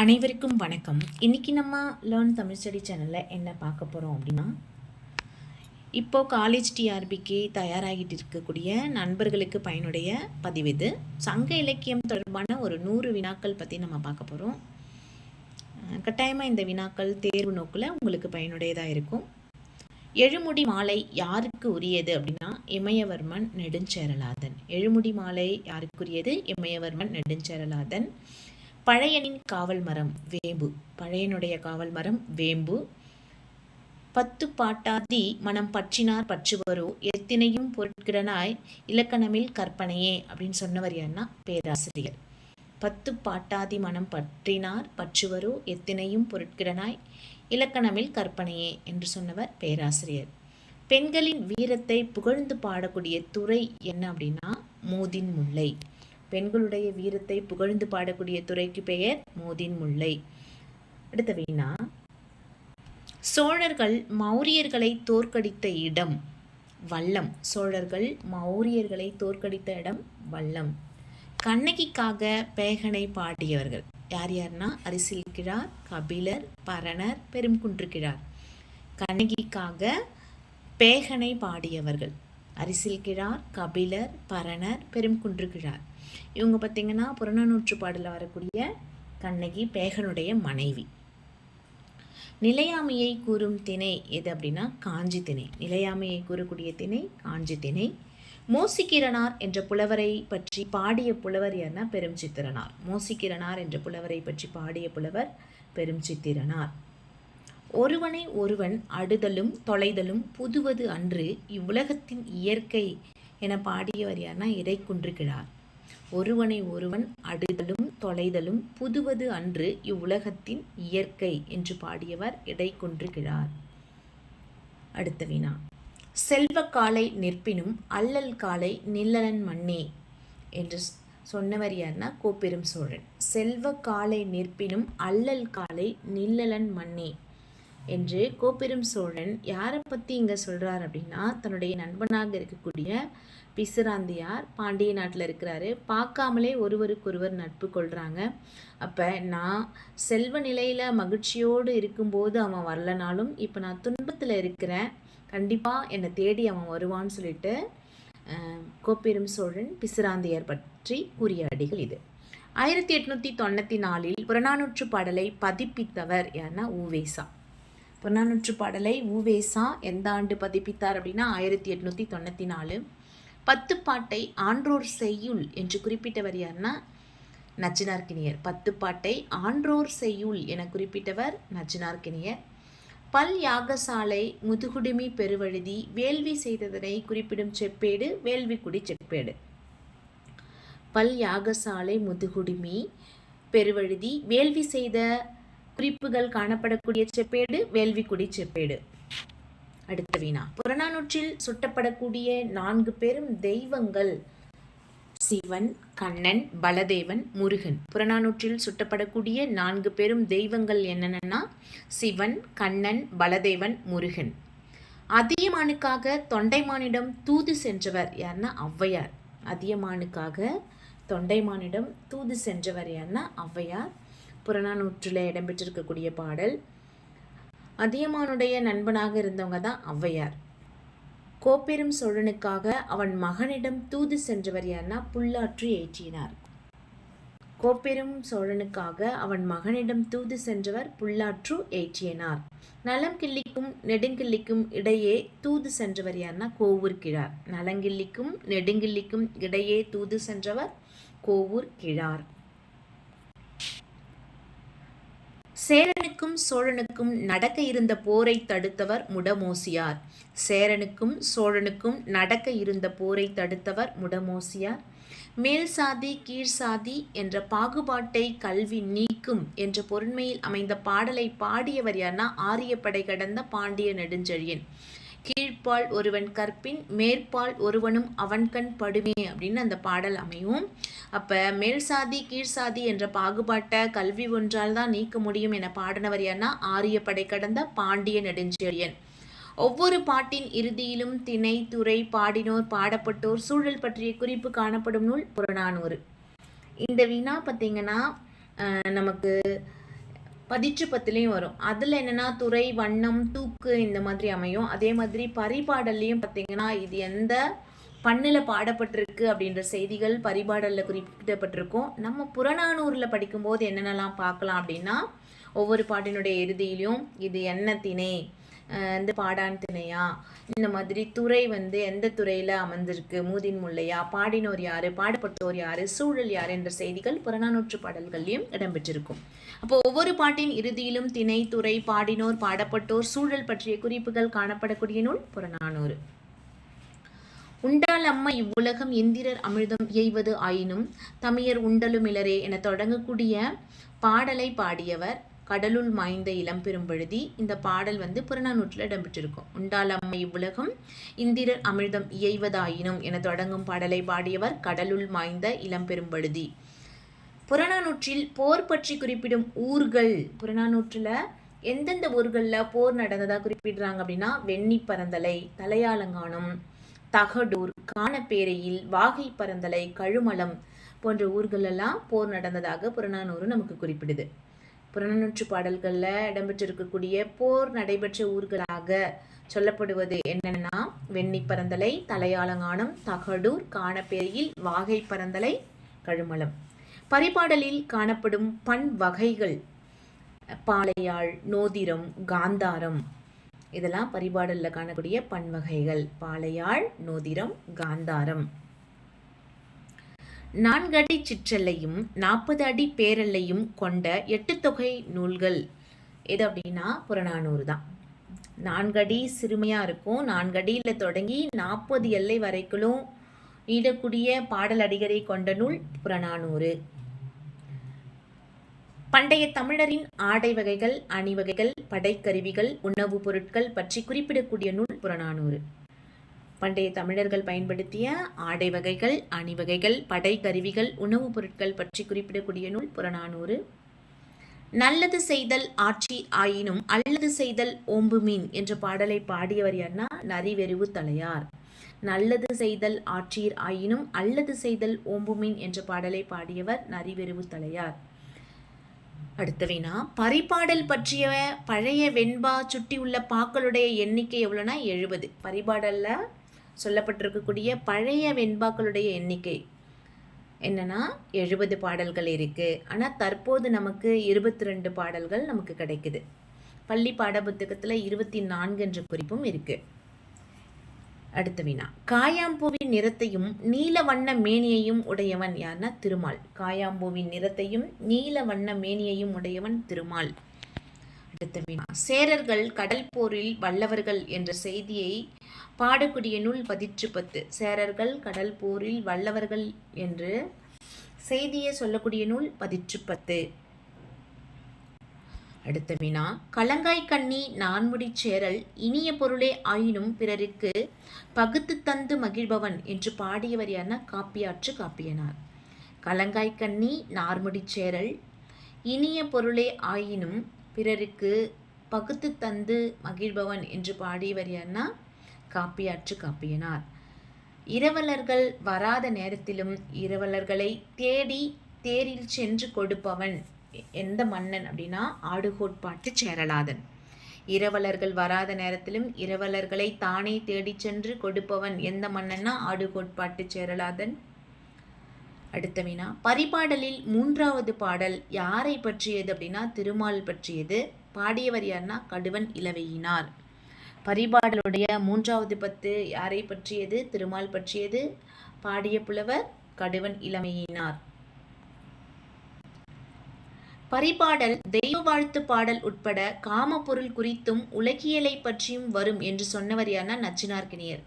அனைவருக்கும் வணக்கம். இன்னைக்கு நம்ம லேர்ன் தமிழ் ஸ்டடி சேனலில் என்ன பார்க்க போகிறோம் அப்படின்னா இப்போது காலேஜ் டிஆர்பிக்கு தயாராகிட்டு இருக்கக்கூடிய நண்பர்களுக்கு பயனுடைய பதிவு இது. சங்க இலக்கியம் தொடர்பான ஒரு நூறு வினாக்கள் பற்றி நம்ம பார்க்க போகிறோம் கட்டாயமாக இந்த வினாக்கள் தேர்வு நோக்கில் உங்களுக்கு பயனுடையதாக இருக்கும். எழுமுடி மாலை யாருக்கு உரியது அப்படின்னா இமயவர்மன் நெடுஞ்சேரலாதன். எழுமுடி மாலை யாருக்குரியது இமயவர்மன் நெடுஞ்சேரலாதன். பழையனின் காவல் மரம் வேம்பு. பழையனுடைய காவல் மரம் வேம்பு. பத்து பாட்டாதி மனம் பற்றினார் பற்றுவரோ எத்தினையும் பொருட்கிடனாய் இலக்கணமில் கற்பனையே அப்படின்னு சொன்னவர் யாருன்னா பேராசிரியர். பத்து பாட்டாதி மனம் பற்றினார் பற்றுவரோ எத்தினையும் பொருட்கிடனாய் இலக்கணமில் கற்பனையே என்று சொன்னவர் பேராசிரியர். பெண்களின் வீரத்தை புகழ்ந்து பாடக்கூடிய துறை என்ன அப்படின்னா மோதின் முல்லை. பெண்களுடைய வீரத்தை புகழ்ந்து பாடக்கூடிய துறைக்கு பெயர் மோதின் முல்லை. அடுத்த வீணா. சோழர்கள் மௌரியர்களை தோற்கடித்த இடம் வல்லம் சோழர்கள் மௌரியர்களை தோற்கடித்த இடம் வல்லம் கண்ணகிக்காக பேகனை பாடியவர்கள். யார் யார்னா? அரிசில் கிழார் கபிலர் பரணர் பெரும்குன்று கிழார். கண்ணகிக்காக பேகனை பாடியவர்கள். அரிசில் கிழார் கபிலர் பரணர் பெரும்குன்று கிழார். இவங்க பார்த்திங்கன்னா புறநானூற்று பாடலில் வரக்கூடிய கண்ணகி பேகனுடைய மனைவி. நிலையாமையை கூறும் திணை எது அப்படின்னா காஞ்சி திணை. நிலையாமையை கூறக்கூடிய திணை காஞ்சி திணை. மோசிக்கிரனார் என்ற புலவரை பற்றி பாடிய புலவர் யார்னா பெரும் சித்திரனார் மோசிக்கிரனார் என்ற புலவரை பற்றி பாடிய புலவர் பெரும் சித்திரனார் ஒருவனை ஒருவன் அடுதலும் தொலைதலும் புதுவது அன்று இவ்வுலகத்தின் இயற்கை என பாடியவர் யார்னா இறைக்குன்று கிழார் ஒருவனை ஒருவன் அடுதலும் தொலைதலும் புதுவது அன்று இவ்வுலகத்தின் இயற்கை என்று பாடியவர் இடைக்குன்றுகிறார் அடுத்த வினா செல்வ காலை நிற்பினும் அல்லல் காலை நில்லலன் மண்ணே என்று சொன்னவர் யார்னா கோப்பெரும் சோழன். செல்வ காலை நிற்பினும் அல்லல் காலை நில்லலன் மண்ணே என்று கோப்பெரும் சோழன் யாரை பற்றி இங்கே சொல்கிறார் அப்படின்னா தன்னுடைய நண்பனாக இருக்கக்கூடிய பிசுராந்தியார் பாண்டிய நாட்டில் இருக்கிறாரு. பார்க்காமலே ஒருவருக்கொருவர் நட்பு கொள்கிறாங்க அப்போ நான் செல்வ நிலையில் மகிழ்ச்சியோடு இருக்கும்போது அவன் வரலனாலும் இப்போ நான் துன்பத்தில் இருக்கிறேன். கண்டிப்பாக என்னை தேடி அவன் வருவான்னு சொல்லிட்டு கோப்பெரும் சோழன் பிசுராந்தியார் பற்றி கூறிய அடிகள் இது. ஆயிரத்தி எட்நூற்றி தொண்ணூற்றி நாலில் புறநானூற்று பாடலை பதிப்பித்தவர் யாருன்னா ஊவேசா. புறநானூற்று பாடலை ஊவேசா எந்த ஆண்டு பதிப்பித்தார் அப்படின்னா ஆயிரத்தி எட்நூற்றி தொண்ணூற்றி நாலு பத்து பாட்டை ஆன்றோர் செய்யுள் என்று குறிப்பிட்டவர் யாருன்னா நச்சினார்கினியர் பத்து பாட்டை ஆன்றோர் செய்யுள் என குறிப்பிட்டவர் நச்சினார்கினியர் பல் யாகசாலை முதுகுடுமி பெருவழுதி வேள்வி செய்ததனை குறிப்பிடும் செப்பேடு வேள்விக்குடி செப்பேடு. பல் யாகசாலை முதுகுடுமி பெருவழுதி வேள்வி செய்த குறிப்புகள் காணப்படக்கூடிய செப்பேடு வேள்விக்குடி செப்பேடு. அடுத்த வினா புறநானூற்றில் சுட்டப்படக்கூடிய நான்கு பெரும் தெய்வங்கள் சிவன் கண்ணன் பலதேவன் முருகன். புறநானூற்றில் சுட்டப்படக்கூடிய நான்கு பெரும் தெய்வங்கள் என்னென்னா சிவன் கண்ணன் பலதேவன் முருகன். அதியமானுக்காக தொண்டைமானிடம் தூது சென்றவர் யாருன்னா ஔவையார். அதியமானுக்காக தொண்டைமானிடம் தூது சென்றவர் யாருன்னா ஔவையார். புறநானூற்றில் இடம்பெற்றிருக்கக்கூடிய பாடல் அதியமானுடைய நண்பனாக இருந்தவங்க தான் ஔவையார். கோப்பெரும் சோழனுக்காக அவன் மகனிடம் தூது சென்றவர் யார்னா புல்லாற்று ஏற்றினார். கோப்பெரும் சோழனுக்காக அவன் மகனிடம் தூது சென்றவர் புல்லாற்று ஏற்றியனார் நலங்கிள்ளிக்கும் நெடுங்கிள்ளிக்கும் இடையே தூது சென்றவர் யார்னா கோவூர் கிழார். நலங்கிள்ளிக்கும் நெடுங்கிள்ளிக்கும் இடையே தூது சென்றவர் கோவூர் கிழார். சேரனுக்கும் சோழனுக்கும் நடக்க இருந்த போரை தடுத்தவர் முடமோசியார். சேரனுக்கும் சோழனுக்கும் நடக்க இருந்த போரை தடுத்தவர் முடமோசியார். மேல் சாதி கீழ் சாதி என்ற பாகுபாட்டை கல்வி நீக்கும் என்ற பொருண்மையில் அமைந்த பாடலை பாடியவர் யார்னா ஆரியப்படை கடந்த பாண்டிய நெடுஞ்செழியன். கீழ்ப்பால் ஒருவன் கற்பின் மேற்பால் ஒருவனும் அவன்கண் படுமே அப்படின்னு அந்த பாடல் அமையும். அப்போ மேல் சாதி கீழ் சாதி என்ற பாகுபாட்டை கல்வி ஒன்றால் தான் நீக்க முடியும் என பாடினவர் யார்னா ஆரியப்படை கடந்த பாண்டிய நெடுஞ்செழியன். ஒவ்வொரு பாட்டின் இறுதியிலும் திணை துறை பாடினோர் பாடப்பட்டோர் சூழல் பற்றிய குறிப்பு காணப்படும் நூல் புறநானூறு. இந்த வினா பார்த்தீங்கன்னா நமக்கு பதிற்றுப்பத்துலேயும் வரும். அதில் என்னென்னா துறை வண்ணம் தூக்கு இந்த மாதிரி அமையும். அதே மாதிரி பரிபாடல்லையும் பார்த்தீங்கன்னா இது எந்த பண்ணில் பாடப்பட்டிருக்கு அப்படின்ற செய்திகள் பரிபாடலில் குறிப்பிடப்பட்டிருக்கும். நம்ம புறநானூரில் படிக்கும்போது என்னென்னலாம் பார்க்கலாம் அப்படின்னா ஒவ்வொரு பாட்டினுடைய இறுதியிலையும் இது என்ன திணை? இந்த பாடான் திணையா? இந்த மாதிரி துறை வந்து எந்த துறையில் அமர்ந்திருக்கு? மூதின் முல்லையா? பாடினோர் யார்? பாடப்பட்டோர் யார்? சூழல் யார்? என்ற செய்திகள் புறநானூற்று பாடல்கள்லையும் இடம்பெற்றிருக்கும். அப்போ ஒவ்வொரு பாட்டின் இறுதியிலும் திணை துறை பாடினோர் பாடப்பட்டோர் சூழல் பற்றிய குறிப்புகள் காணப்படக்கூடிய நூல் புறநானூறு. உண்டால் அம்மா இவ்வுலகம் எந்திரர் அமிர்தம் இயைவது ஆயினும் தமியர் உண்டலுமிலரே என தொடங்கக்கூடிய பாடலை பாடியவர் கடலுள் மாய்ந்த இளம் பெரும்பழுதி இந்த பாடல் வந்து புறநானூற்றில் இடம்பெற்றிருக்கும். உண்டாலம்மை இவ்வுலகம் இந்திரர் அமிர்தம் இயைவதாயினும் என தொடங்கும் பாடலை பாடியவர் கடலுள் மாய்ந்த இளம் பெரும்பழுதி. புறநானூற்றில் போர் பற்றி குறிப்பிடும் ஊர்கள். புறநானூற்றில் எந்தெந்த ஊர்களில் போர் நடந்ததாக குறிப்பிடுறாங்க அப்படின்னா வெண்ணி பரந்தலை தலையாலங்கானம் தகடூர் காணப்பேரையில் வாகை பரந்தலை கழுமலம் போன்ற ஊர்களெல்லாம் போர் நடந்ததாக புறநானூறு நமக்கு குறிப்பிடுது. புறநானூற்று பாடல்களில் இடம்பெற்றிருக்கக்கூடிய போர் நடைபெற்ற ஊர்களாக சொல்லப்படுவது என்னென்னா வெண்ணி பரந்தலை தகடூர் காணப்பேரையில் வாகை பரந்தலை கழுமலம். பரிபாடலில் காணப்படும் பண் வகைகள். பாளையாள் நோதிரம் காந்தாரம். இதெல்லாம் பரிபாடலில் காணக்கூடிய பண் வகைகள். பாளையாள் நோதிரம் காந்தாரம். நான்கடி சிற்றல்லையும் நாற்பது அடி பேரல்லையும் கொண்ட எட்டு தொகை நூல்கள். எது அப்படின்னா புறநானூறு தான். நான்கடி சிறுமையாக இருக்கும். நான்கடியில் தொடங்கி நாற்பது எல்லை வரைக்கும் நீடக்கூடிய பாடல் அடிகரை கொண்ட நூல் புறநானூறு. பண்டைய தமிழரின் ஆடை வகைகள் அணிவகைகள் படைக்கருவிகள் உணவுப் பொருட்கள் பற்றி குறிப்பிடக்கூடிய நூல் புறநானூறு. பண்டைய தமிழர்கள் பயன்படுத்திய ஆடை வகைகள் அணிவகைகள் படைக்கருவிகள் உணவுப் பொருட்கள் பற்றி குறிப்பிடக்கூடிய நூல் புறநானூறு. நல்லது செய்தல் ஆட்சி ஆயினும் அல்லது செய்தல் ஓம்பு மீன் என்ற பாடலை பாடியவர் யார்னா நரிவெறிவு தலையார். நல்லது செய்தல் ஆற்றீர் ஆயினும் அல்லது செய்தல் ஓம்புமின் என்ற பாடலை பாடியவர் நரிவெருவு தலையார் அடுத்தவைனா பரிபாடல் பற்றிய பழைய வெண்பா சுட்டி உள்ள பாக்களுடைய எண்ணிக்கை எவ்வளோனா எழுபது. பரிபாடலில் சொல்லப்பட்டிருக்கக்கூடிய பழைய வெண்பாக்களுடைய எண்ணிக்கை என்னன்னா எழுபது பாடல்கள் இருக்குது ஆனால் தற்போது நமக்கு இருபத்தி ரெண்டு பாடல்கள் நமக்கு கிடைக்குது. பள்ளி பாட புத்தகத்தில் இருபத்தி நான்கு என்ற குறிப்பும் இருக்குது அடுத்த வினா காயாம்பூவின் நிறத்தையும் நீல வண்ண மேனியையும் உடையவன் யார்னா திருமால். காயாம்பூவின் நிறத்தையும் நீல வண்ண மேனியையும் உடையவன் திருமால். அடுத்த வினா சேரர்கள் கடல் போரில் வல்லவர்கள் என்ற செய்தியை பாடக்கூடிய நூல் பதிற்று பத்து. சேரர்கள் கடல் போரில் வல்லவர்கள் என்று செய்தியை சொல்லக்கூடிய நூல் பதிற்று பத்து. அடுத்த வினா கலங்காய் கண்ணி நான்முடி சேரல் இனிய பொருளே ஆயினும் பிறருக்கு பகுத்து தந்து மகிழ்பவன் என்று பாடியவர் என காப்பியாற்று காப்பியனார். கலங்காய் கண்ணி நார்முடி சேரல் இனிய பொருளே ஆயினும் பிறருக்கு பகுத்து தந்து மகிழ்பவன் என்று பாடியவர் யார்னா காப்பியாற்று காப்பியனார். இரவலர்கள் வராத நேரத்திலும் இரவலர்களை தேடி தேரில் சென்று கொடுப்பவன் எந்த மன்னன் அப்படின்னா ஆடுகோட்பாட்டு சேரலாதன். இரவலர்கள் வராத நேரத்திலும் இரவலர்களை தானே தேடி சென்று கொடுப்பவன் எந்த மன்னன்னா ஆடுகோட்பாட்டு சேரலாதன். அடுத்த வினா பரிபாடலில் மூன்றாவது பாடல் யாரை பற்றியது அப்படின்னா திருமால் பற்றியது. பாடியவர் யார்னா கடுவன் இளவையினார். பரிபாடலுடைய மூன்றாவது பத்து யாரை பற்றியது? திருமால் பற்றியது. பாடிய புலவர் கடுவன் இளமையினார் பரிபாடல் தெய்வ வாழ்த்து பாடல் உட்பட காமப்பொருள் குறித்தும் உலகியலை பற்றியும் வரும் என்று சொன்னவர் யார்னா நச்சினார்கினியர்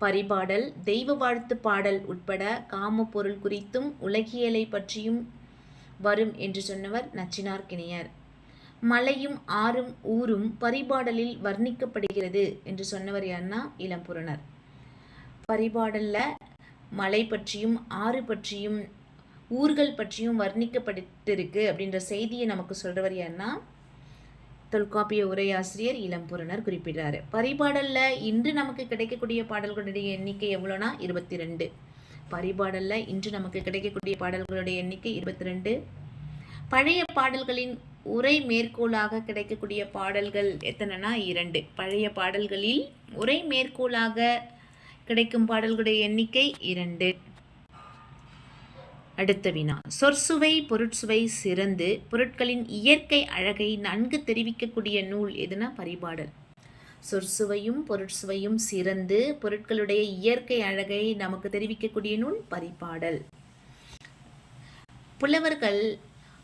பரிபாடல் தெய்வ வாழ்த்து பாடல் உட்பட காமப்பொருள் குறித்தும் உலகியலை பற்றியும் வரும் என்று சொன்னவர் நச்சினார்கினியர் மலையும் ஆறும் ஊரும் பரிபாடலில் வர்ணிக்கப்படுகிறது என்று சொன்னவர் யாருன்னா இளம்புறனர் பரிபாடலில் மலை பற்றியும் ஆறு பற்றியும் ஊர்கள் பற்றியும் வர்ணிக்கப்பட்டிருக்கு அப்படின்ற செய்தியை நமக்கு சொல்கிறவர் யாருன்னா தொல்காப்பிய உரையாசிரியர் இளம்புறனர் குறிப்பிடுறாரு. பரிபாடலில் இன்று நமக்கு கிடைக்கக்கூடிய பாடல்களுடைய எண்ணிக்கை எவ்வளோனா? இருபத்தி ரெண்டு பரிபாடலில் இன்று நமக்கு கிடைக்கக்கூடிய பாடல்களுடைய எண்ணிக்கை இருபத்தி ரெண்டு பழைய பாடல்களின் உரை மேற்கோளாக கிடைக்கக்கூடிய பாடல்கள் எத்தனைனா? இரண்டு. பழைய பாடல்களில் உரை மேற்கோளாக கிடைக்கும் பாடல்களுடைய எண்ணிக்கை இரண்டு. அடுத்த வினா. சொற்சுவை பொருட்சுவை சிறந்து பொருட்களின் இயற்கை அழகை நன்கு தெரிவிக்கக்கூடிய நூல் எதுனா பரிபாடல். சொற்சுவையும் பொருட்சுவையும் சிறந்து பொருட்களுடைய இயற்கை அழகை நமக்கு தெரிவிக்கக்கூடிய நூல் பரிபாடல். புலவர்கள்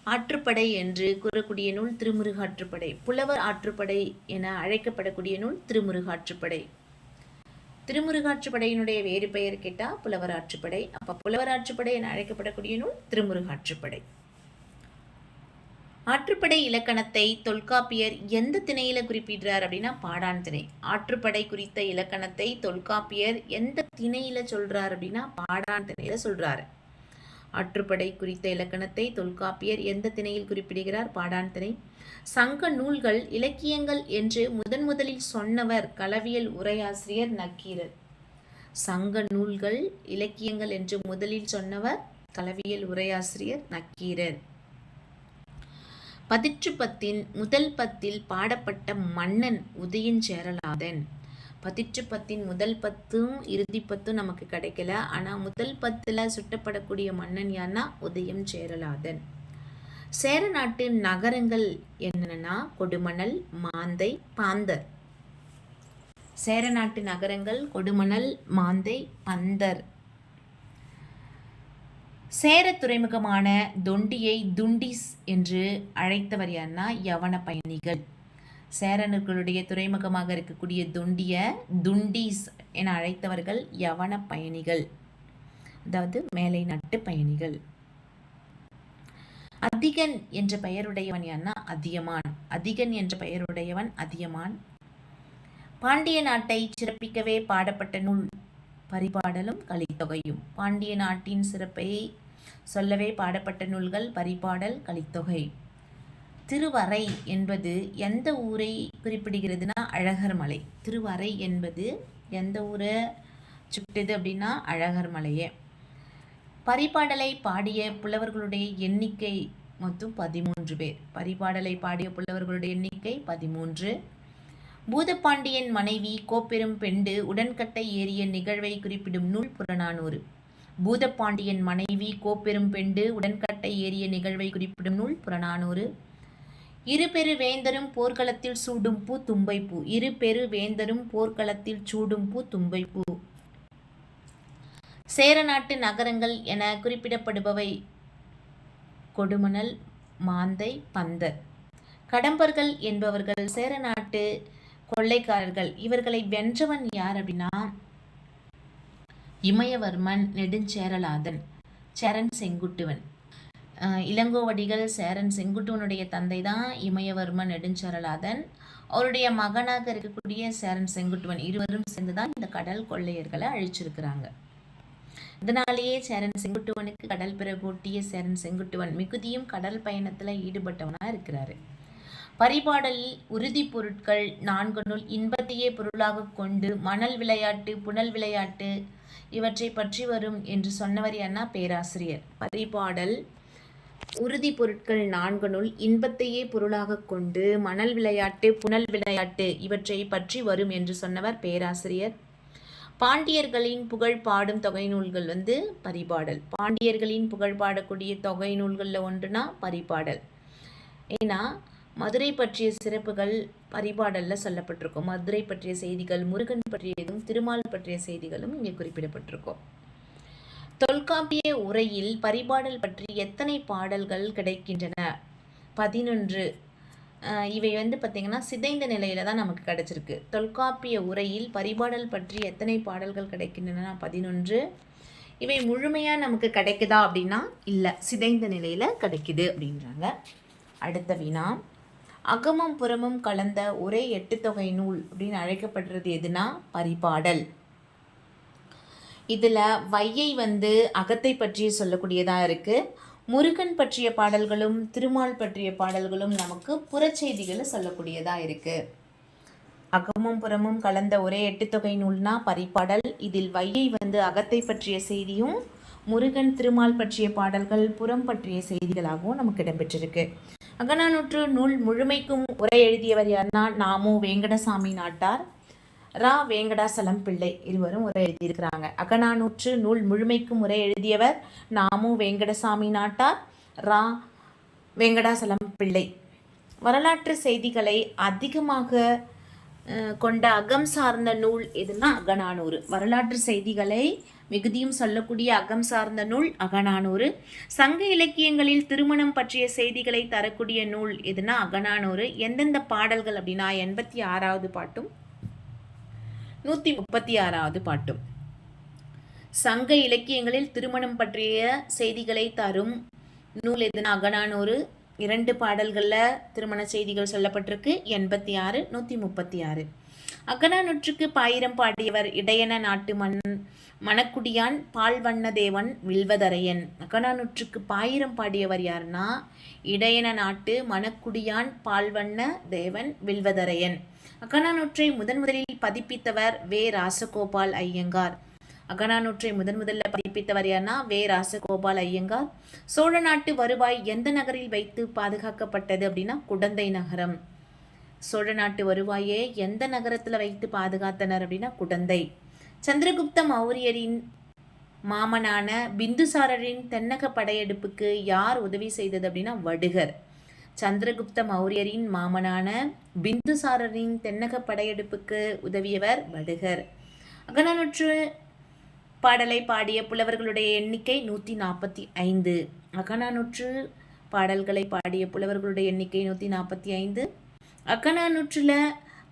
ஆற்றுப்படை என்று கூறக்கூடிய நூல் திருமுருகாற்றுப்படை. புலவர் ஆற்றுப்படை என அழைக்கப்படக்கூடிய நூல் திருமுருகாற்றுப்படை. திருமுருகாற்றுப்படையினுடைய வேறு பெயர் கேட்டால் புலவர் ஆற்றுப்படை அப்போ புலவர் ஆற்றுப்படை என அழைக்கப்படக்கூடிய நூல் திருமுருகாற்றுப்படை. ஆற்றுப்படை இலக்கணத்தை தொல்காப்பியர் எந்த திணையில குறிப்பிடுறார் அப்படின்னா பாடான் திணை. ஆற்றுப்படை குறித்த இலக்கணத்தை தொல்காப்பியர் எந்த திணையில சொல்றார் அப்படின்னா பாடான் திணையில சொல்றாரு. ஆற்றுப்படை குறித்த இலக்கணத்தை தொல்காப்பியர் எந்த திணையில் குறிப்பிடுகிறார்? பாடான் திணை. சங்க நூல்கள் இலக்கியங்கள் என்று முதன் முதலில் சொன்னவர் களவியல் உரையாசிரியர் நக்கீரர். சங்க நூல்கள் இலக்கியங்கள் என்று முதலில் சொன்னவர் களவியல் உரையாசிரியர் நக்கீரர். பதிற்று பத்தின் முதல் பத்தில் பாடப்பட்ட மன்னன் உதயன் சேரலாதன். பதிற்று பத்தின் முதல் பத்தும் இறுதி பத்தும் நமக்கு கிடைக்கல. ஆனால் முதல் பத்தில் சுட்டப்படக்கூடிய மன்னன் யார்னா உதயம் சேரலாதன். சேர நாட்டு நகரங்கள் என்னென்னா கொடுமணல் மாந்தை பாந்தர். சேர நாட்டு நகரங்கள் கொடுமணல் மாந்தை பந்தர். சேர துறைமுகமான தொண்டியை துண்டிஸ் என்று அழைத்தவர் யார்னா யவன பயணிகள். சேரனர்களுடைய துறைமுகமாக இருக்கக்கூடிய தொண்டிய துண்டீஸ் என அழைத்தவர்கள் யவன பயணிகள். அதாவது மேலை நாட்டு பயணிகள். அதிகன் என்ற பெயருடையவன் யான்னா அதியமான். அதிகன் என்ற பெயருடையவன் அதியமான். பாண்டிய நாட்டை சிறப்பிக்கவே பாடப்பட்ட நூல் பரிபாடலும் கலித்தொகையும். பாண்டிய நாட்டின் சிறப்பை சொல்லவே பாடப்பட்ட நூல்கள் பரிபாடல் கலித்தொகை. திருவரை என்பது எந்த ஊரை குறிப்பிடுகிறதுனா அழகர் மலை. திருவரை என்பது எந்த ஊரை சுட்டுது அப்படின்னா அழகர் மலையே. பரிபாடலை பாடிய புலவர்களுடைய எண்ணிக்கை மொத்தம் பதிமூன்று பேர். பரிபாடலை பாடிய புலவர்களுடைய எண்ணிக்கை பதிமூன்று. பூதப்பாண்டியன் மனைவி கோப்பெரும் பெண்டு உடன்கட்டை ஏறிய நிகழ்வை குறிப்பிடும் நூல் புறநானூறு. பூதப்பாண்டியன் மனைவி கோப்பெரும் பெண்டு உடன்கட்டை ஏறிய நிகழ்வை குறிப்பிடும் நூல் புறநானூறு. இரு பெரு வேந்தரும் போர்க்களத்தில் சூடும் பூ தும்பைப்பூ இரு பெரு வேந்தரும் போர்க்களத்தில் சூடும் பூ தும்பைப்பூ சேரநாட்டு நகரங்கள் என குறிப்பிடப்படுபவை கொடுமணல் மாந்தை பந்தர். கடம்பர்கள் என்பவர்கள் சேரநாட்டு கொள்ளைக்காரர்கள். இவர்களை வென்றவன் யார் அப்படின்னா இமயவர்மன் நெடுஞ்சேரலாதன் சேரன் செங்குட்டுவன். இளங்கோவடிகள் சேரன் செங்குட்டுவனுடைய தந்தை தான் இமயவர்மன் நெடுஞ்சேரலாதன். அவருடைய மகனாக இருக்கக்கூடிய சேரன் செங்குட்டுவன். இருவரும் சேர்ந்து தான் இந்த கடல் கொள்ளையர்களை அழிச்சிருக்கிறாங்க. இதனாலேயே சேரன் செங்குட்டுவனுக்கு கடல் பிற போட்டிய சேரன் செங்குட்டுவன் மிகுதியும் கடல் பயணத்தில் ஈடுபட்டவனாக இருக்கிறாரு. பரிபாடலில் உறுதி பொருட்கள் நான்கு நூல் இன்பத்தையே பொருளாக கொண்டு மணல் விளையாட்டு புனல் விளையாட்டு இவற்றை பற்றி வரும் என்று சொன்னவர் அண்ணா பேராசிரியர். பரிபாடல் உறுதி பொருட்கள் நான்கு நூல் இன்பத்தையே பொருளாக கொண்டு மணல் விளையாட்டு புனல் விளையாட்டு இவற்றை பற்றி வரும் என்று சொன்னவர் பேராசிரியர் பாண்டியர்களின் புகழ் பாடும் தொகை நூல்கள் வந்து பரிபாடல். பாண்டியர்களின் புகழ் பாடக்கூடிய தொகை நூல்களில் ஒன்றுனா பரிபாடல். ஏன்னா மதுரை பற்றிய சிறப்புகள் பரிபாடலில் சொல்லப்பட்டிருக்கும். மதுரை பற்றிய செய்திகள் முருகன் பற்றியதும் திருமால் பற்றிய செய்திகளும் இங்கே குறிப்பிடப்பட்டிருக்கும். தொல்காப்பிய உரையில் பரிபாடல் பற்றி எத்தனை பாடல்கள் கிடைக்கின்றன? பதினொன்று. இவை வந்து பார்த்திங்கன்னா சிதைந்த நிலையில் தான் நமக்கு கிடைச்சிருக்கு. தொல்காப்பிய உரையில் பரிபாடல் பற்றி எத்தனை பாடல்கள் கிடைக்கின்றன? பதினொன்று. இவை முழுமையாக நமக்கு கிடைக்குதா அப்படின்னா இல்லை சிதைந்த நிலையில் கிடைக்குது அப்படின்றாங்க. அடுத்த வினா. அகமும் புறமும் கலந்த ஒரே எட்டு தொகை நூல் அப்படின்னு அழைக்கப்படுறது எதுனா? பரிபாடல். இதில் வையை வந்து அகத்தை பற்றி சொல்லக்கூடியதாக இருக்குது முருகன் பற்றிய பாடல்களும் திருமால் பற்றிய பாடல்களும் நமக்கு புறச்செய்திகளை சொல்லக்கூடியதாக இருக்குது அகமும் புறமும் கலந்த ஒரே எட்டுத்தொகை நூல்னா பரிபாடல் இதில் வையை வந்து அகத்தை பற்றிய செய்தியும் முருகன் திருமால் பற்றிய பாடல்கள் புறம் பற்றிய செய்திகளாகவும் நமக்கு இடம்பெற்றிருக்கு. அகநானூற்று நூல் முழுமைக்கும் உரை எழுதியவர் யாருன்னா நாமோ வேங்கடசாமி நாட்டார். ரா வேங்கடாசலம் பிள்ளை இருவரும் உரை எழுதியிருக்கிறாங்க. அகநானூற்று நூல் முழுமைக்கும் உரை எழுதியவர் நாமு வேங்கடசாமி நாட்டார். ரா வேங்கடாசலம் பிள்ளை. வரலாற்று செய்திகளை அதிகமாக கொண்ட அகம் சார்ந்த நூல் எதுனா அகநானூறு. வரலாற்று செய்திகளை மிகுதியும் சொல்லக்கூடிய அகம் சார்ந்த நூல் அகநானூறு. சங்க இலக்கியங்களில் திருமணம் பற்றிய செய்திகளை தரக்கூடிய நூல் எதுனா அகநானூறு. எந்தெந்த பாடல்கள் அப்படின்னா எண்பத்தி ஆறாவது பாட்டும் நூற்றி முப்பத்தி ஆறாவது பாட்டும். சங்க இலக்கியங்களில் திருமணம் பற்றிய செய்திகளை தரும் நூல் எதுனா அகனானூறு இரண்டு பாடல்களில் திருமண செய்திகள் சொல்லப்பட்டிருக்கு எண்பத்தி ஆறு நூற்றி முப்பத்தி ஆறு அகனானூற்றுக்கு பாயிரம் பாடியவர் இடையன நாட்டு மண் மணக்குடியான் பால்வண்ண தேவன் வில்வதரையன். அகனானூற்றுக்கு பாயிரம் பாடியவர் யாருன்னா இடையன நாட்டு மணக்குடியான் பால்வண்ண தேவன் வில்வதரையன். அகனானூற்றை முதன் முதலில் பதிப்பித்தவர் வே. ராசகோபால் ஐயங்கார். அகனானூற்றை முதன் முதல்ல பதிப்பித்தவர் யார்னா வே. ராசகோபால் ஐயங்கார். சோழ நாட்டு வருவாய் எந்த நகரில் வைத்து பாதுகாக்கப்பட்டது அப்படின்னா குடந்தை நகரம். சோழ நாட்டு வருவாயே எந்த நகரத்தில் வைத்து பாதுகாத்தனர் அப்படின்னா குடந்தை. சந்திரகுப்த மௌரியரின் மாமனான பிந்துசாரரின் தென்னக படையெடுப்புக்கு யார் உதவி செய்தது அப்படின்னா வடுகர். சந்திரகுப்த மௌரியரின் மாமனான பிந்துசாரரின் தென்னக படையெடுப்புக்கு உதவியவர் வடுகர். அகநானூற்று பாடலை பாடிய புலவர்களுடைய எண்ணிக்கை நூற்றி நாற்பத்தி ஐந்து. அகநானூற்று பாடல்களை பாடிய புலவர்களுடைய எண்ணிக்கை நூற்றி நாற்பத்தி ஐந்து. அகநானூற்றில்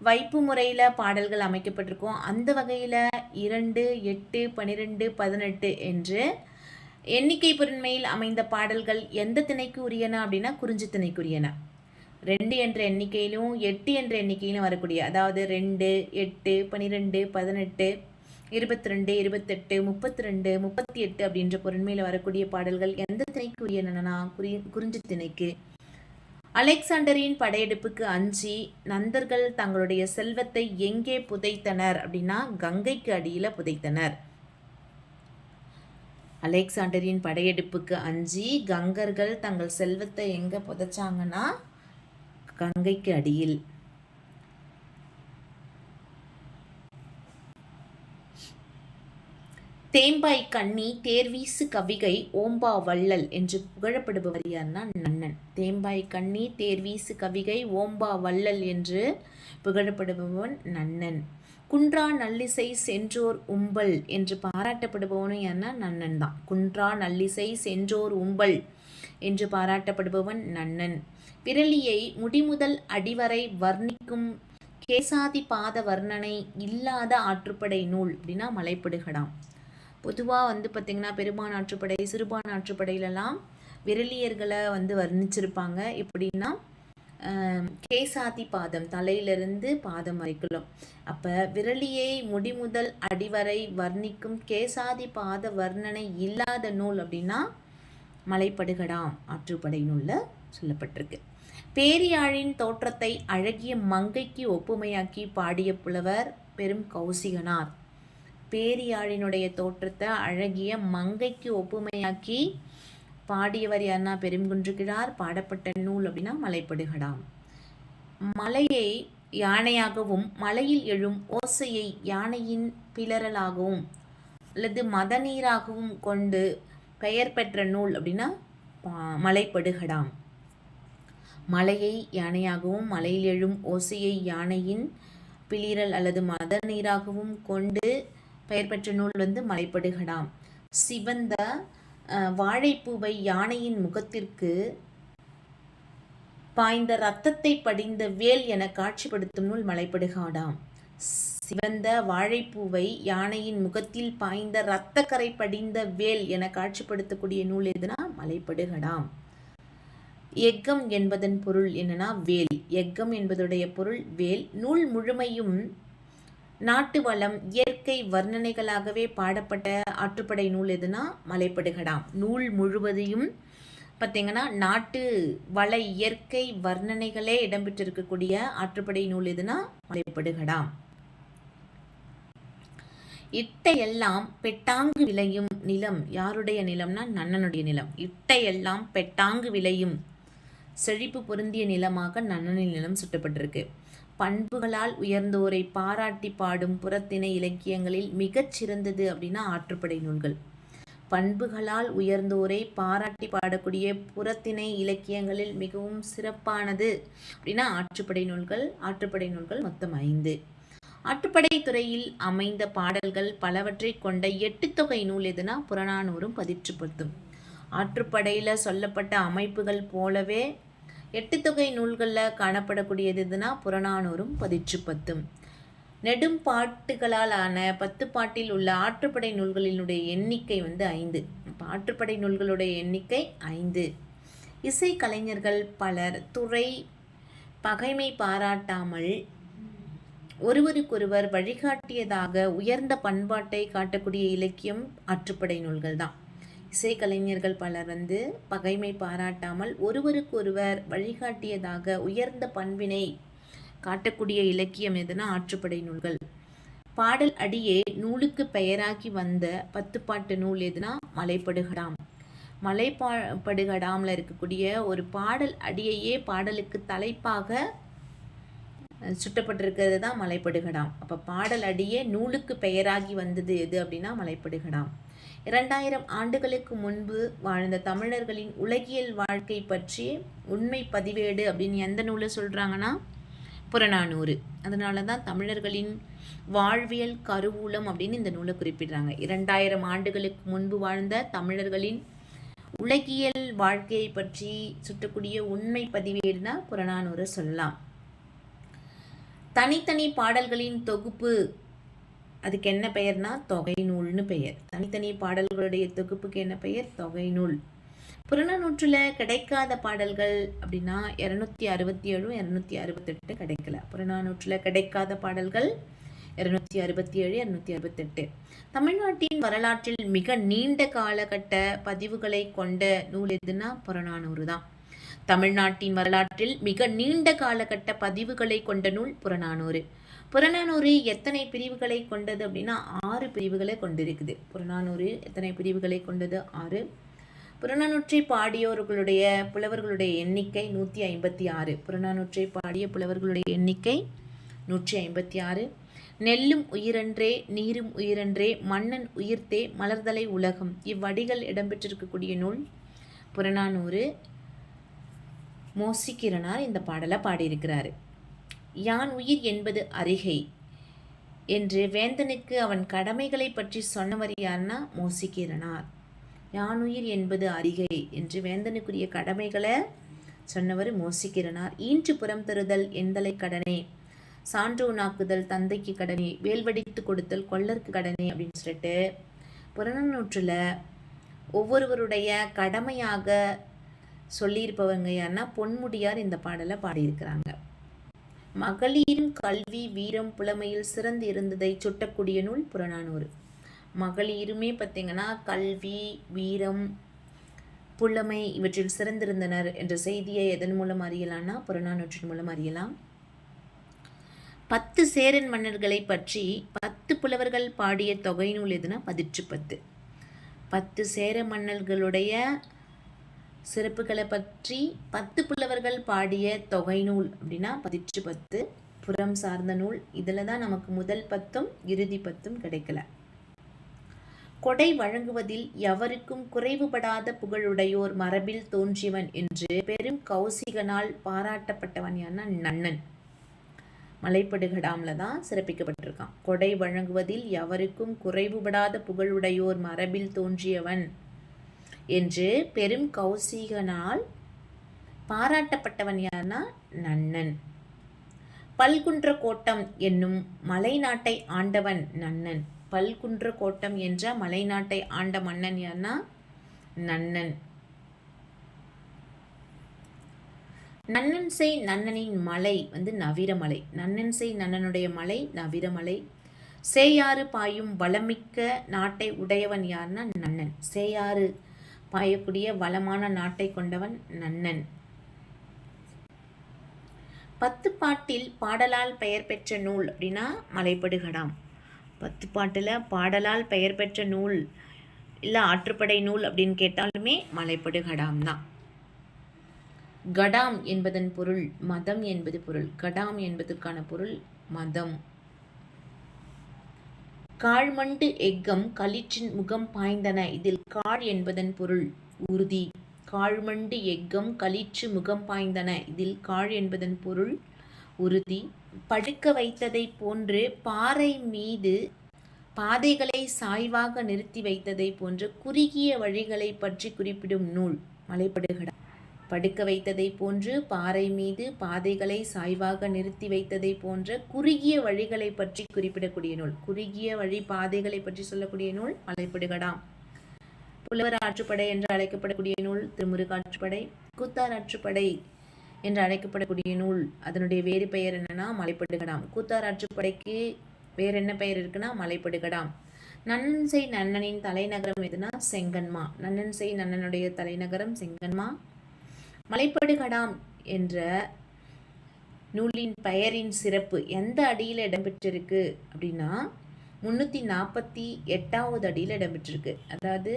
வைப்பு முறையில் பாடல்கள் அமைக்கப்பட்டிருக்கும். அந்த வகையில் இரண்டு எட்டு பன்னிரெண்டு பதினெட்டு என்று எண்ணிக்கை பொருண்மையில் அமைந்த பாடல்கள் எந்த திணைக்கு உரியன அப்படின்னா குறிஞ்சி திணைக்குரியன. ரெண்டு என்ற எண்ணிக்கையிலும் எட்டு என்ற எண்ணிக்கையிலும் வரக்கூடிய அதாவது ரெண்டு எட்டு பன்னிரெண்டு பதினெட்டு இருபத்தி ரெண்டு இருபத்தெட்டு முப்பத்தி ரெண்டு முப்பத்தி எட்டு அப்படின்ற பொருண்மையில் வரக்கூடிய பாடல்கள் எந்த திணைக்கு உரியனா குறி குறிஞ்சி திணைக்கு. அலெக்சாண்டரின் படையெடுப்புக்கு அஞ்சி நந்தர்கள் தங்களுடைய செல்வத்தை எங்கே புதைத்தனர் அப்படின்னா கங்கைக்கு அடியில் புதைத்தனர். அலெக்சாண்டரின் படையெடுப்புக்கு அஞ்சி கங்கர்கள் தங்கள் செல்வத்தை எங்கே புதைச்சாங்கன்னா கங்கைக்கு அடியில். தேம்பாய் கண்ணி தேர்வீசு கவிகை ஓம்பா வள்ளல் என்று புகழப்படுபவர் யார்னா நன்னன். தேம்பாய் கண்ணி தேர்வீசு கவிகை ஓம்பா வள்ளல் என்று புகழப்படுபவன் நன்னன். குன்றா நல்லிசை சென்றோர் உம்பல் என்று பாராட்டப்படுபவனும் என்ன நன்னன் தான். குன்றா நல்லிசை சென்றோர் உம்பல் என்று பாராட்டப்படுபவன் நன்னன். விரலியை முடிமுதல் அடிவரை வர்ணிக்கும் கேசாதி பாத வர்ணனை இல்லாத ஆற்றுப்படை நூல் அப்படின்னா மலைப்படுகடாம் பொதுவாக வந்து பார்த்திங்கன்னா பெருமான் ஆற்றுப்படை சிறுபான் ஆற்றுப்படையிலலாம் விரலியர்களை வந்து வர்ணிச்சிருப்பாங்க. எப்படின்னா கேசாதி பாதம் தலையிலிருந்து பாதம் வரைக்குள்ளும். அப்போ விரலியை முடிமுதல் அடிவரை வர்ணிக்கும் கேசாதி பாத வர்ணனை இல்லாத நூல் அப்படின்னா மலைப்படுகடாம் ஆற்றுப்படை நூலில் சொல்லப்பட்டிருக்கு. பேரியாழின் தோற்றத்தை அழகிய மங்கைக்கு ஒப்புமையாக்கி பாடிய புலவர் பெரும் கௌசிகனார். பேரியாழினுடைய தோற்றத்தை அழகிய மங்கைக்கு ஒப்புமையாக்கி பாடியவர் யாருன்னா பெருங்குன்றுகிறார் பாடப்பட்ட நூல் அப்படின்னா மலைப்படுகடாம். மலையை யானையாகவும் மலையில் எழும் ஓசையை யானையின் பிளறலாகவும் அல்லது மத நீராகவும் கொண்டு பெயர் பெற்ற நூல் அப்படின்னா மலைப்படுகடாம். மலையை யானையாகவும் மலையில் எழும் ஓசையை யானையின் பிளிரல் அல்லது மத நீராகவும் கொண்டு பெயர் பெற்ற நூல் வந்து மலைப்படுகடாம். சிவந்த வாழைப்பூவை யானையின் முகத்திற்கு பாய்ந்த ரத்தத்தை படிந்த வேல் என காட்சிப்படுத்தும் நூல் மலைப்படுகாடாம். சிவந்த வாழைப்பூவை யானையின் முகத்தில் பாய்ந்த இரத்தக்கரை படிந்த வேல் என காட்சிப்படுத்தக்கூடிய நூல் எதுனா? மலைப்படுகடாம். எக்கம் என்பதன் பொருள் என்னன்னா வேல். எக்கம் என்பதுடைய பொருள் வேல். நூல் முழுமையும் நாட்டு வளம் இயற்கை வர்ணனைகளாகவே பாடப்பட்ட ஆற்றுப்படை நூல் எதுனா மலைப்படுகடாம் நூல் முழுவதையும் பார்த்திங்கன்னா நாட்டு வள இயற்கை வர்ணனைகளே இடம்பெற்றிருக்கக்கூடிய ஆற்றுப்படை நூல் எதுனா மலைப்படுகடாம் இட்டையெல்லாம் பெட்டாங்கு விளையும் நிலம். யாருடைய நிலம்னா நன்னனுடைய நிலம். இட்டையெல்லாம் பெட்டாங்கு விளையும் செழிப்பு பொருந்திய நிலமாக நன்னனின் நிலம் சுட்டப்பட்டிருக்கு. பண்புகளால் உயர்ந்தோரை பாராட்டி பாடும் புறத்திணை இலக்கியங்களில் மிகச் சிறந்தது அப்படின்னா ஆற்றுப்படை நூல்கள். பண்புகளால் உயர்ந்தோரை பாராட்டி பாடக்கூடிய புறத்திணை இலக்கியங்களில் மிகவும் சிறப்பானது அப்படின்னா ஆற்றுப்படை நூல்கள் ஆற்றுப்படை நூல்கள் மொத்தம் ஐந்து. ஆற்றுப்படை துறையில் அமைந்த பாடல்கள் பலவற்றை கொண்ட எட்டு தொகை நூல் எதுனா புறநானூறும் பதிற்று ஆற்றுப்படையில் சொல்லப்பட்ட அமைப்புகள் போலவே எட்டு தொகை நூல்களில் காணப்படக்கூடியது எதுனா புறநானூறும் பதிற்று பத்தும் நெடும் பாட்டுகளாலான ஆன பத்து பாட்டில் உள்ள ஆற்றுப்படை நூல்களினுடைய எண்ணிக்கை வந்து ஐந்து. ஆற்றுப்படை நூல்களுடைய எண்ணிக்கை ஐந்து. இசை கலைஞர்கள் பலர் துறை பகைமை பாராட்டாமல் ஒருவருக்கொருவர் வழிகாட்டியதாக உயர்ந்த பண்பாட்டை காட்டக்கூடிய இலக்கியம் ஆற்றுப்படை நூல்கள் தான் இசைக்கலைஞர்கள் பலர் வந்து பகைமை பாராட்டாமல் ஒருவருக்கொருவர் வழிகாட்டியதாக உயர்ந்த பண்பினை காட்டக்கூடிய இலக்கியம் எதுனா ஆற்றுப்படை நூல்கள். பாடல் அடியே நூலுக்கு பெயராகி வந்த பத்து பாட்டு நூல் எதுனா மலைப்படுகடாம். மலைப்பா படுகடாமில் இருக்கக்கூடிய ஒரு பாடல் அடியையே பாடலுக்கு தலைப்பாக சுட்டப்பட்டிருக்கிறது தான் மலைப்படுகடாம். அப்போ பாடல் அடியே நூலுக்கு பெயராகி வந்தது எது அப்படின்னா மலைப்படுகடாம். இரண்டாயிரம் ஆண்டுகளுக்கு முன்பு வாழ்ந்த தமிழர்களின் உலகியல் வாழ்க்கை பற்றி உண்மை பதிவேடு அப்படின்னு எந்த நூலை சொல்கிறாங்கன்னா புறநானூறு. அதனால தான் தமிழர்களின் வாழ்வியல் கருவூலம் அப்படின்னு இந்த நூலை குறிப்பிடுறாங்க. இரண்டாயிரம் ஆண்டுகளுக்கு முன்பு வாழ்ந்த தமிழர்களின் உலகியல் வாழ்க்கையை பற்றி சுட்டக்கூடிய உண்மை பதிவேடுனா புறநானூறு சொல்லலாம். தனித்தனி பாடல்களின் தொகுப்பு அதுக்கு என்ன பெயர்னா தொகை நூல்னு பெயர். தனித்தனி பாடல்களுடைய தொகுப்புக்கு என்ன பெயர்? தொகை நூல் புறநானூற்றில் கிடைக்காத பாடல்கள் அப்படின்னா இரநூத்தி அறுபத்தி ஏழும் இரநூத்தி அறுபத்தெட்டு கிடைக்கல. புறநானூற்றில் கிடைக்காத பாடல்கள் இரநூத்தி அறுபத்தி ஏழு இரநூத்தி அறுபத்தெட்டு. தமிழ்நாட்டின் வரலாற்றில் மிக நீண்ட காலகட்ட பதிவுகளை கொண்ட நூல் எதுனா புறநானூறு தான். தமிழ்நாட்டின் வரலாற்றில் மிக நீண்ட காலகட்ட பதிவுகளை கொண்ட நூல் புறநானூறு. புறநானூறு எத்தனை பிரிவுகளை கொண்டது அப்படின்னா ஆறு பிரிவுகளை கொண்டிருக்குது. புறநானூறு எத்தனை பிரிவுகளை கொண்டது? ஆறு. புறநானூற்றை பாடியோர்களுடைய புலவர்களுடைய எண்ணிக்கை நூற்றி ஐம்பத்தி ஆறு. புறநானூற்றை பாடிய புலவர்களுடைய எண்ணிக்கை நூற்றி ஐம்பத்தி ஆறு. நெல்லும் உயிரன்றே நீரும் உயிரன்றே மன்னன் உயிர்த்தே மலர்தலை உலகம். இவ்வடிகள் இடம்பெற்றிருக்கக்கூடிய நூல் புறநானூறு மோசிக்கிரனார் இந்த பாடலை பாடியிருக்கிறாரு. யான் உயிர் என்பது அருகை? என்று வேந்தனுக்கு அவன் கடமைகளை பற்றி சொன்னவர் யார்னா மோசிக்கிறனார் யான் உயிர் என்பது அருகை என்று வேந்தனுக்குரிய கடமைகளை சொன்னவர் மோசிக்கிறனார் ஈன்று புறம் தருதல் எந்தலை கடனே? சான்றோனாக்குதல் தந்தைக்கு கடனே? வேல்வடித்து கொடுத்தல் கொள்ளருக்கு கடனே? அப்படின்னு சொல்லிட்டு புறநூற்றில் ஒவ்வொருவருடைய கடமையாக சொல்லியிருப்பவங்க யாருன்னா பொன்முடியார் இந்த பாடலை பாடியிருக்கிறாங்க. மகளிரும் கல்வி வீரம் புலமையில் சிறந்து இருந்ததை சுட்டக்கூடிய நூல் புறநானூறு. மகளிருமே பார்த்திங்கன்னா கல்வி வீரம் புலமை இவற்றில் சிறந்திருந்தனர் என்ற செய்தியை எதன் மூலம் அறியலாம்னா புறநானூற்றின் மூலம் அறியலாம். பத்து சேரன் மன்னர்களை பற்றி பத்து புலவர்கள் பாடிய தொகை நூல் எதுனா பதிற்று பத்து பத்து சேர மன்னர்களுடைய சிறப்புகளை பற்றி பத்து புலவர்கள் பாடிய தொகை நூல் அப்படின்னா பதிற்று பத்து. புறம் சார்ந்த நூல். இதில் தான் நமக்கு முதல் பத்தும் இறுதி பத்தும் கிடைக்கல. கொடை வழங்குவதில் எவருக்கும் குறைவுபடாத புகழுடையோர் மரபில் தோன்றியவன் என்று பெரும் கௌசிகனால் பாராட்டப்பட்டவன் யாருன்னா நன்னன். மலைப்படுகடாமில் தான் சிறப்பிக்கப்பட்டிருக்கான். கொடை வழங்குவதில் எவருக்கும் குறைவுபடாத புகழுடையோர் மரபில் தோன்றியவன் என்று பெரும் கௌசிகனால் பாராட்டப்பட்டவன் யார்னா நன்னன். பல்குன்ற கோட்டம் என்னும் மலை நாட்டை ஆண்டவன் நன்னன். பல்குன்ற கோட்டம் என்ற மலை நாட்டை ஆண்ட மன்னன் யார்னா நன்னன். நன்னன் செய் நன்னனின் மலை வந்து நவிரமலை நன்னன் செய் நன்னனுடைய மலை நவிரமலை சேயாறு பாயும் வளமிக்க நாட்டை உடையவன் யார்னா நன்னன். சேயாறு பாயக்கூடிய வளமான நாட்டை கொண்டவன் நன்னன். பத்து பாட்டில் பாடலால் பெயர் பெற்ற நூல் அப்படின்னா மலைப்படுகடாம். பத்து பாட்டில் பாடலால் பெயர் பெற்ற நூல் இல்லை ஆற்றுப்படை நூல் அப்படின்னு கேட்டாலுமே மலைப்படுகடாம் தான் கடாம் என்பதன் பொருள் மதம் என்பது பொருள். கடாம் என்பதற்கான பொருள் மதம். காழ்மண்டு எக்கம் களிற்றின் முகம் பாய்ந்தன. இதில் காழ் என்பதன் பொருள் உறுதி. காழ்மண்டு எக்கம் களிற்று முகம் பாய்ந்தன. இதில் காழ் என்பதன் பொருள் உறுதி. படுக்க வைத்ததை போன்று பாறை மீது பாதைகளை சாய்வாக நிறுத்தி வைத்ததை போன்று குறுகிய வழிகளை பற்றி குறிப்பிடும் நூல் மலைப்படுகடா படுக்க வைத்ததைப் போன்று பாறை மீது பாதைகளை சாய்வாக நிறுத்தி வைத்ததைப் போன்ற குறுகிய வழிகளை பற்றி குறிப்பிடக்கூடிய நூல். குறுகிய வழி பாதைகளை பற்றி சொல்லக்கூடிய நூல் மலைப்படுகடாம். புலவர் ஆற்றுப்படை என்று அழைக்கப்படக்கூடிய நூல் திருமுருகாற்றுப்படை கூத்தார் ஆற்றுப்படை என்று அழைக்கப்படக்கூடிய நூல் அதனுடைய வேறு பெயர் என்னன்னா மலைப்படுகடாம். கூத்தார் ஆற்றுப்படைக்கு வேற என்ன பெயர் இருக்குன்னா மலைப்படுகடாம். நன்னன்சை நன்னனின் தலைநகரம் எதுனா செங்கன்மா. நன்னன்சை நன்னனுடைய தலைநகரம் செங்கன்மா. மலைப்படுகடாம் என்ற நூலின் பெயரின் சிறப்பு எந்த அடியில் இடம்பெற்றிருக்கு அப்படின்னா முந்நூற்றி நாற்பத்தி எட்டாவது அடியில் இடம்பெற்றிருக்கு. அதாவது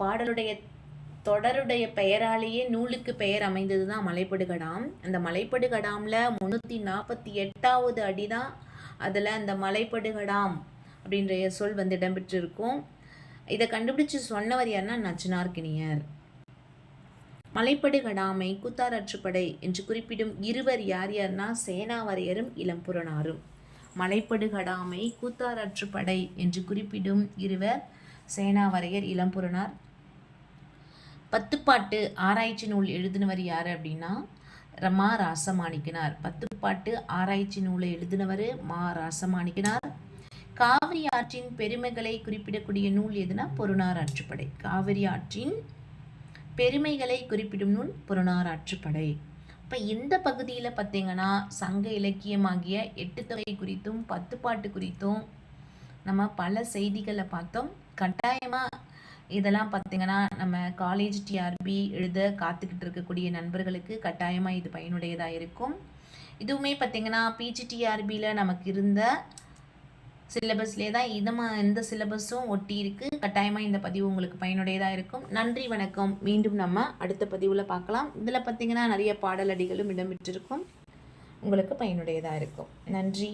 பாடலுடைய தொடருடைய பெயராலேயே நூலுக்கு பெயர் அமைந்தது தான் மலைப்படுகடாம். அந்த மலைப்படுகடாமில் முந்நூற்றி நாற்பத்தி எட்டாவது அடி தான் அதில் அந்த மலைப்படுகடாம் அப்படின்ற சொல் வந்து இடம்பெற்றிருக்கும். இதை கண்டுபிடிச்சு சொன்னவர் யாருன்னா நச்சினார்கினியர் மலைப்படுகடாமை கூத்தாரற்றுப்படை என்று குறிப்பிடும் இருவர் யார் யார்னா சேனாவரையரும் இளம்புறனாரும் மலைப்படுகடாமை கூத்தாரற்றுப்படை என்று குறிப்பிடும் இருவர் சேனாவரையர் இளம்புறனார் பத்துப்பாட்டு ஆராய்ச்சி நூல் எழுதினவர் யார் அப்படின்னா மா ராசமாணிக்கினார். பத்துப்பாட்டு ஆராய்ச்சி நூலை எழுதினவர் மா ராசமாணிக்கினார். காவிரி ஆற்றின் பெருமைகளை குறிப்பிடக்கூடிய நூல் எதுனா பொருணார் ஆற்றுப்படை காவிரி ஆற்றின் பெருமைகளை குறிப்பிடும் நூல் புறநார் ஆற்றுப்படை. இப்போ இந்த பகுதியில் பார்த்தீங்கன்னா சங்க இலக்கியமாகிய எட்டு தொகை குறித்தும் பத்து பாட்டு குறித்தும் நம்ம பல செய்திகளை பார்த்தோம். கட்டாயமாக இதெல்லாம் பார்த்தீங்கன்னா நம்ம காலேஜ் டிஆர்பி எழுத காத்துக்கிட்டு இருக்கக்கூடிய நண்பர்களுக்கு கட்டாயமாக இது பயனுடையதாக இருக்கும். இதுவுமே பார்த்திங்கன்னா பிஜிடிஆர்பியில் நமக்கு இருந்த சிலபஸ்லேயே தான் இது இந்த சிலபஸும் ஒட்டி இருக்குது கட்டாயமாக இந்த பதிவு உங்களுக்கு பயனுடையதாக இருக்கும். நன்றி வணக்கம். மீண்டும் நம்ம அடுத்த பதிவில் பார்க்கலாம். இதில் பார்த்திங்கன்னா நிறைய பாடலடிகளும் இடம்பெற்றிருக்கும். உங்களுக்கு பயனுடையதாக இருக்கும். நன்றி.